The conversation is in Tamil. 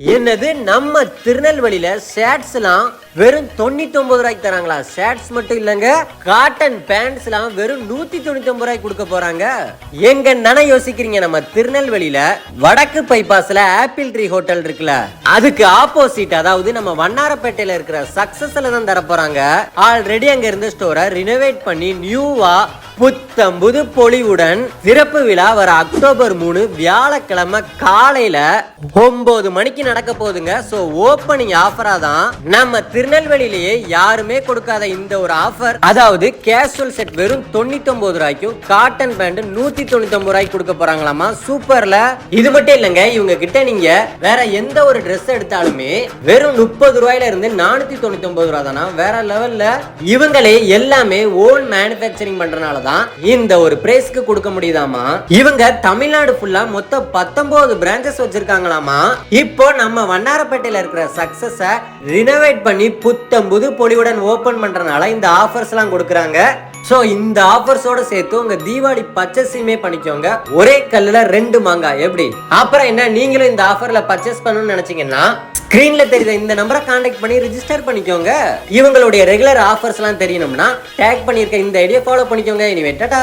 என்னது நம்ம திருநெல்வேலியில் சேட்ஸ்லாம் வெறும் தொண்ணூத்தி ஒன்பது ரூபாய்க்கு தராங்களா? ஷர்ட்ஸ் மட்டும் இல்லங்க. காட்டன் பேண்ட்ஸ் எல்லாம் வெறும் நூத்தி தொண்ணூத்தி ஒன்பது ரூபாய்க்கு கொடுக்க போறாங்க. எங்க நன யோசிக்கிறீங்க நம்ம திருநெல்வேலியில? வடக்கு பைபாஸ்ல ஆப்பிள் ட்ரீ ஹோட்டல் இருக்குல்ல. அதுக்கு ஆப்போசிட் அதாவது நம்ம வண்ணாரப்பேட்டையில இருக்கிற சக்சஸ்ல தான் தர போறாங்க. ஆல்ரெடி அங்க இருந்த ஸ்டோரை ரினோவேட் பண்ணி நியூவா புத்தம் புது பொலிவுடன் சிறப்பு விழா வர அக்டோபர் மூணு வியாழக்கிழமை காலையில ஒன்பது மணிக்கு நடக்க போகுதுங்க. சோ ஓப்பனிங் ஆஃபரா தான் நம்ம திருநெல்வேலியிலேயே யாருமே கொடுக்காத இந்த ஒரு ஆஃபர் அதாவது கேஷுவல் செட் வெறும் தொண்ணூத்தி ஒன்பது ரூபாய்க்கும் காட்டன் பேண்ட் நூத்தி தொண்ணூத்தி ஒன்பது ரூபாய்க்கு கொடுக்க போறாங்களாமா? சூப்பர்ல இது மட்டும் இல்லைங்க இவங்க கிட்ட நீங்க வேற எந்த ஒரு ட்ரெஸ் எடுத்தாலுமே வெறும் முப்பது ரூபாயில இருந்து நானூத்தி தொண்ணூத்தி ஒன்பது ரூபா தானா? வேற லெவல்ல இவங்களே எல்லாமே ஓன் மேனுஃபேக்சரிங் பண்றனால தான் இந்த ஒரு பிரைஸ்க்கு கொடுக்க முடியுதாமா? இவங்க தமிழ்நாடு ஃபுல்லா மொத்தம் பத்தொன்பது பிரான்ச்சஸ் வச்சிருக்காங்களாமா? இப்போ நம்ம வண்ணாரப்பேட்டையில இருக்கிற சக்சஸ ரினோவேட் பண்ணி புத்தம் புது பொலிவுடன் ஓப்பன் பண்றனால இந்த ஆஃபர்ஸ் எல்லாம் கொடுக்குறாங்க. சோ இந்த ஆஃபர்ஸோட சேர்த்து உங்க தீபாவளி பர்ச்சேஸுமே பண்ணிக்கோங்க. ஒரே கல்லுல ரெண்டு மாங்காய். எப்படி? அப்புறம் என்ன? நீங்களும் இந்த ஆஃபர்ல பர்ச்சேஸ் பண்ணணும்னு நினைச்சீங்கன்னா ஸ்க்ரீனில் தெரியுத. இந்த நம்பரை காண்டாக்ட் பண்ணி ரிஜிஸ்டர் பண்ணிக்கோங்க. இவங்களுடைய ரெகுலர் ஆஃபர்ஸ் எல்லாம் தெரியணும்னா டேக் பண்ணியிருக்க இந்த ஐடியா ஃபாலோ பண்ணிக்கோங்க. இனிமே டாட்டா